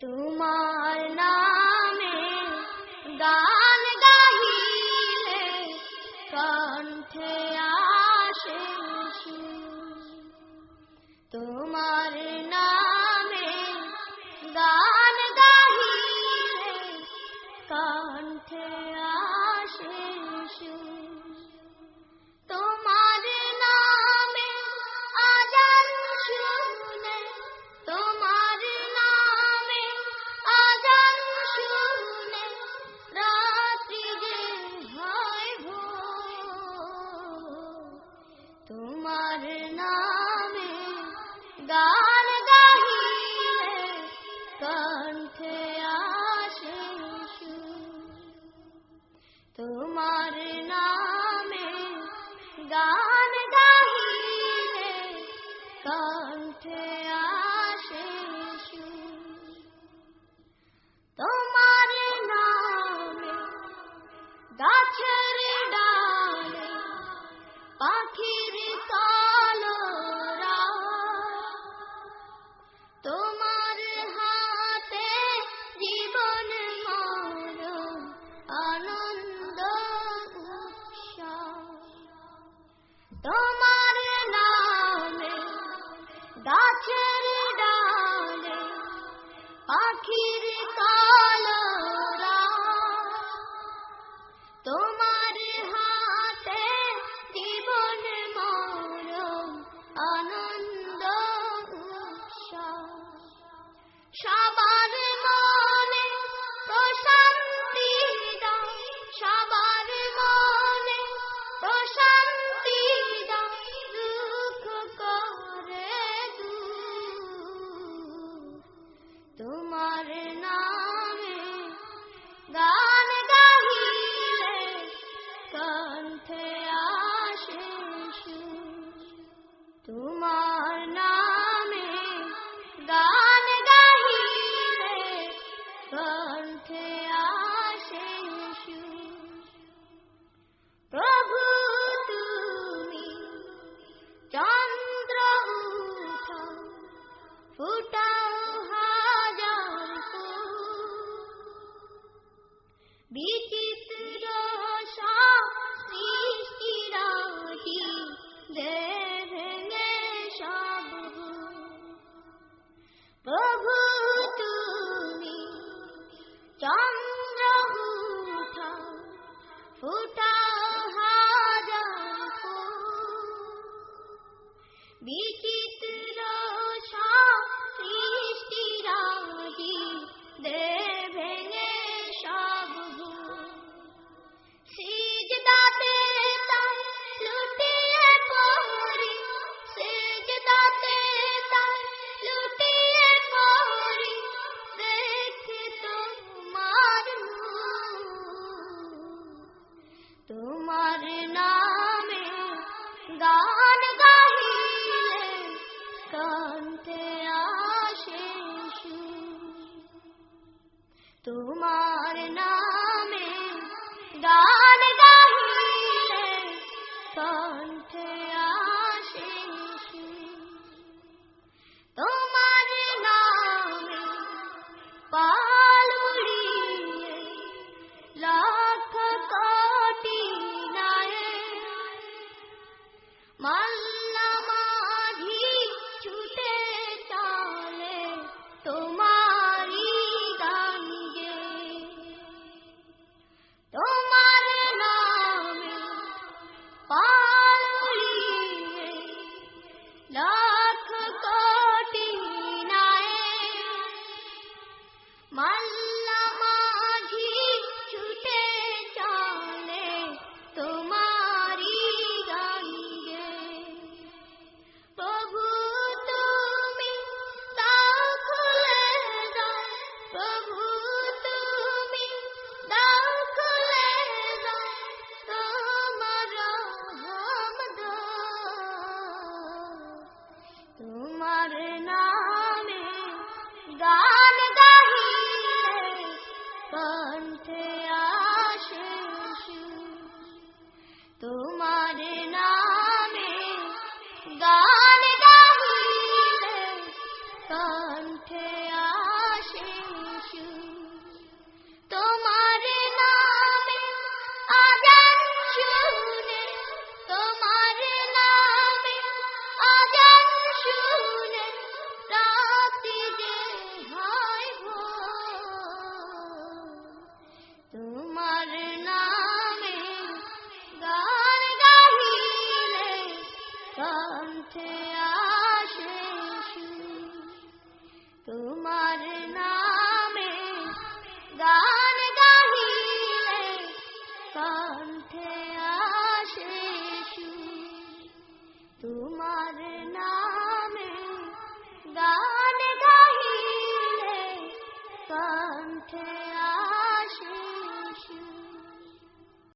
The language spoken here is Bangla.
তোমার নামে গান গাহিলে কণ্ঠে আসে তোমার Akhil करना বিচিত্র সব সৃষ্টিরাটি দেবে সব প্রভু তুমি চন্দ্র উঠাও ফুটাও হাজার বিচিত্র তোমার